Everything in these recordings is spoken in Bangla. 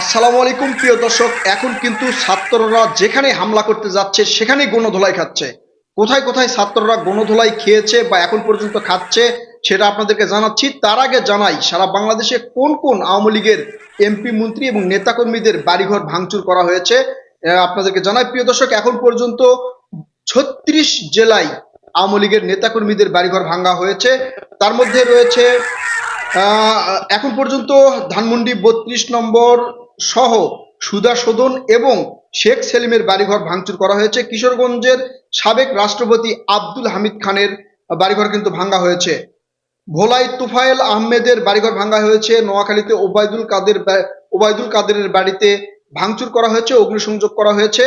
আসসালামু আলাইকুম, প্রিয় দর্শক। এখন কিন্তু ছাত্ররা যেখানে হামলা করতে যাচ্ছে, সেখানেই গণধোলাই খাচ্ছে। কোথায় কোথায় ছাত্ররা গণধোলাই খেয়েছে বা এখন পর্যন্ত খাচ্ছে, সেটা আপনাদেরকে জানাচ্ছি। তার আগে জানাই, সারা বাংলাদেশে কোন কোন আওয়ামী লীগের এমপি, মন্ত্রী এবং নেতাকর্মীদের বাড়িঘর ভাঙচুর করা হয়েছে আপনাদেরকে জানাই, প্রিয় দর্শক, এখন পর্যন্ত ছত্রিশ জেলায় আওয়ামী লীগের নেতাকর্মীদের বাড়িঘর ভাঙা হয়েছে। তার মধ্যে রয়েছে এখন পর্যন্ত ধানমন্ডি বত্রিশ নম্বর সহ সুদা সদন এবং শেখ সেলিমের বাড়িঘর ভাঙচুর করা হয়েছে। কিশোরগঞ্জের সাবেক রাষ্ট্রপতি আব্দুল হামিদ খানের বাড়িঘর কিন্তু ভাঙা হয়েছে। ভোলাই তুফায়েল আহমেদের বাড়িঘর ভাঙা হয়েছে। নোয়াখালীতে ওবায়দুল কাদের ওবায়দুল কাদেরের বাড়িতে ভাঙচুর করা হয়েছে, অগ্নিসংযোগ করা হয়েছে।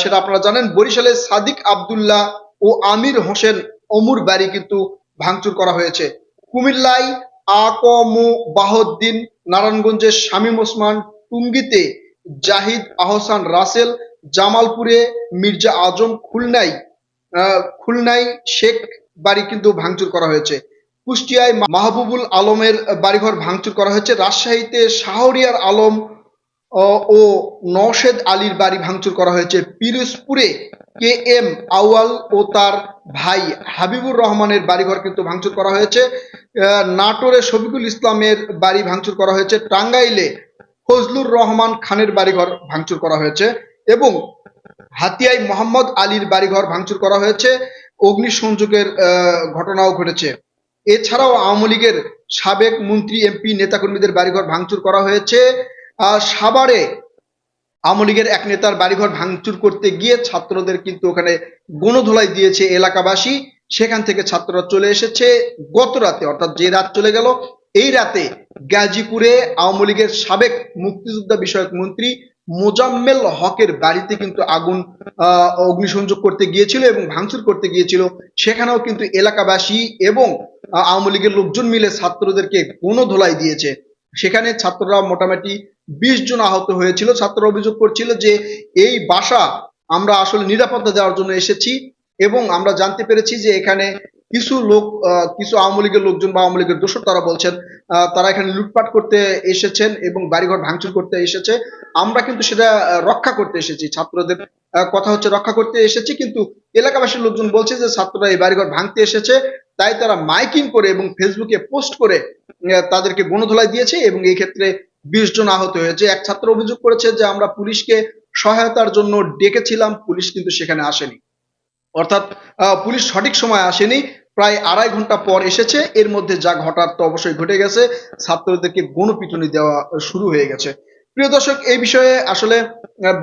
সেটা আপনারা জানেন বরিশালে সাদিক আব্দুল্লাহ ও আমির হোসেন অমুর বাড়ি কিন্তু ভাঙচুর করা হয়েছে। কুমিল্লায় আকমু বাহদ্দিন, নারায়ণগঞ্জের শামীম ওসমান টুঙ্গিতে জাহিদ আহসান রাসেল জামালপুরে মির্জা আজম খুলনায় আহ, খুলনায় শেখ বাড়ি কিন্তু ভাঙচুর করা হয়েছে। কুষ্টিয়ায় মাহবুবুল আলমের বাড়িঘর ভাঙচুর করা হয়েছে। রাজশাহীতে শাহরিয়ার আলম ও নওশেদ আলীর বাড়ি ভাঙচুর করা হয়েছে। পিরোজপুরে কে এম আউয়াল ও তার ভাই হাবিবুর রহমানের বাড়িঘর কিন্তু ভাঙচুর করা হয়েছে। নাটোরে শফিকুল ইসলামের বাড়ি ভাঙচুর করা হয়েছে। টাঙ্গাইলে ফজলুর রহমান খানের বাড়িঘর ভাঙচুর করা হয়েছে এবং হাতিয়ায় মোহাম্মদ আলীর বাড়িঘর ভাঙচুর করা হয়েছে। অগ্নিসংযোগের ঘটনাও ঘটেছে। এছাড়াও আওয়ামী লীগের সাবেক মন্ত্রী এমপি নেতাকর্মীদের বাড়িঘর ভাঙচুর করা হয়েছে। আহ, সাভারে আওয়ামী লীগের এক নেতার বাড়িঘর ভাঙচুর করতে গিয়ে ছাত্রদের কিন্তু ওখানে গণধোলাই দিয়েছে এলাকাবাসী। সেখান থেকে ছাত্ররা চলে এসেছে। গত রাতে অর্থাৎ যে রাত চলে গেল এই রাতে গাজীপুরে আওয়ামী লীগের সাবেক মুক্তিযোদ্ধা বিষয়ক মন্ত্রী মোজাম্মেল হকের বাড়িতে কিন্তু আগুন অগ্নিসংযোগ করতে গিয়েছিল এবং ভাঙচুর করতে গিয়েছিল। সেখানেও কিন্তু এলাকাবাসী এবং আওয়ামী লীগের লোকজন মিলে ছাত্রদেরকে গণধোলাই দিয়েছে। সেখানে ছাত্ররা মোটামুটি বিশ জন আহত হয়েছিল। ছাত্ররা অভিযোগ করছিল যে এই বাসা আমরা আসলে নিরাপত্তা দেওয়ার জন্য এসেছি এবং আমরা জানতে পেরেছি যে এখানে কিছু লোক কিছু আওয়ামী লীগের লোকজন বা আওয়ামী লীগের দোষর তারা বলছেন তারা এখানে লুটপাট করতে এসেছেন এবং বাড়িঘর ভাঙচুর করতে এসেছে। আমরা কিন্তু সেটা রক্ষা করতে এসেছি। ছাত্রদের কথা হচ্ছে রক্ষা করতে এসেছি, কিন্তু এলাকাবাসীর লোকজন বলছে যে ছাত্ররা এই বাড়িঘর ভাঙতে এসেছে, তাই তারা মাইকিং করে এবং ফেসবুকে পোস্ট করে তাদেরকে গণধোলাই দিয়েছে এবং এই ক্ষেত্রে বিশ জন আহত হয়েছে। এক ছাত্র অভিযোগ করেছে যে আমরা পুলিশকে সহায়তার জন্য ডেকেছিলাম, পুলিশ কিন্তু সেখানে আসেনি। অর্থাৎ পুলিশ সঠিক সময় আসেনি। প্রায় আড়াই ঘণ্টা পর এসেছে। এর মধ্যে যা ঘটার তো অবশ্যই ঘটে গেছে। ছাত্রদেরকে গণপিটুনি দেওয়া শুরু হয়ে গেছে। প্রিয় দর্শক, এই বিষয়ে আসলে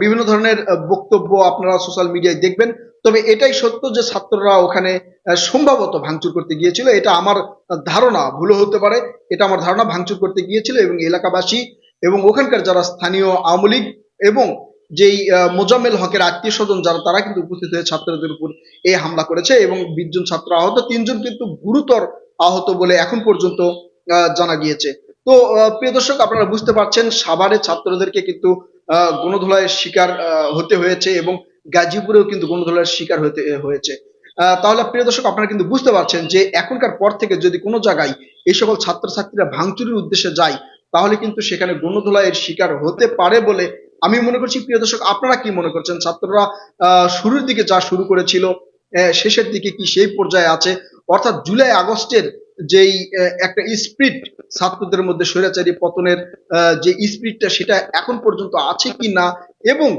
বিভিন্ন ধরনের বক্তব্য আপনারা সোশ্যাল মিডিয়ায় দেখবেন। তবে এটাই সত্য যে ছাত্ররা ওখানে সম্ভবত ভাঙচুর করতে গিয়েছিল। এটা আমার ধারণা, ভুলও হতে পারে। এটা আমার ধারণা, ভাঙচুর করতে গিয়েছিল এবং এলাকাবাসী এবং ওখানকার যারা স্থানীয় আওয়ামী লীগ এবং যেই মোজাম্মেল হকের আত্মীয় স্বজন যারা তারা কিন্তু উপস্থিত হয়ে ছাত্রদের উপর এই হামলা করেছে এবং বিশ জন ছাত্র আহত তিনজন কিন্তু গুরুতর আহত বলে এখন পর্যন্ত জানা গিয়েছে। তো প্রিয় দর্শক আপনারা বুঝতে পারছেন সাভারে ছাত্রদেরকে কিন্তু আহ, গণধোলাইয়ের শিকার হতে হয়েছে এবং গাজীপুরেও কিন্তু গণধোলাইয়ের শিকার হতে হয়েছে। তাহলে প্রিয় দর্শক আপনারা কিন্তু বুঝতে পারছেন যে এখনকার পর থেকে যদি কোনো জায়গায় এই সকল ছাত্রছাত্রীরা ভাঙচুরের উদ্দেশ্যে যায় তাহলে কিন্তু সেখানে গণধোলাইয়ের শিকার হতে পারে বলে আমি মনে করছি, প্রিয় দর্শক, আপনারা কি মনে করছেন? ছাত্ররা শুরুর দিকে যা শুরু করেছিল শেষের দিকে কি সেই পর্যায়ে আছে? অর্থাৎ জুলাই আগস্টের যেই একটা স্পিরিট ছাত্রদের মধ্যে স্বৈরাচারী পতনের যে স্পিরিটটা, সেটা এখন পর্যন্ত আছে কি না এবং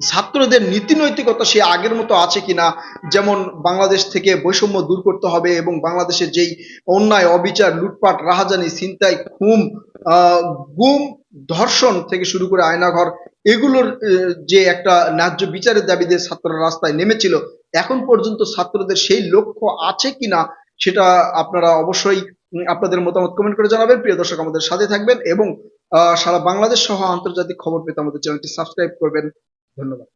ছাত্রদের নীতি নৈতিকতা সে আগের মতো আছে কিনা, যেমন বাংলাদেশ থেকে বৈষম্য দূর করতে হবে এবং বাংলাদেশের যেই অন্যায়, অবিচার, লুটপাট, রাহাজানি, ছিনতাই খুম গুম, ধর্ষণ থেকে শুরু করে আয়নাঘর, এগুলোর যে একটা ন্যায্য বিচারের দাবিতে ছাত্ররা রাস্তায় নেমেছিল, এখন পর্যন্ত ছাত্রদের সেই লক্ষ্য আছে কিনা, সেটা আপনারা অবশ্যই আপনাদের মতামত কমেন্ট করে জানাবেন। প্রিয় দর্শক, আমাদের সাথে থাকবেন এবং সারা বাংলাদেশ সহ আন্তর্জাতিক খবর পেতে আমাদের চ্যানেলটি সাবস্ক্রাইব করবেন। ধন্যবাদ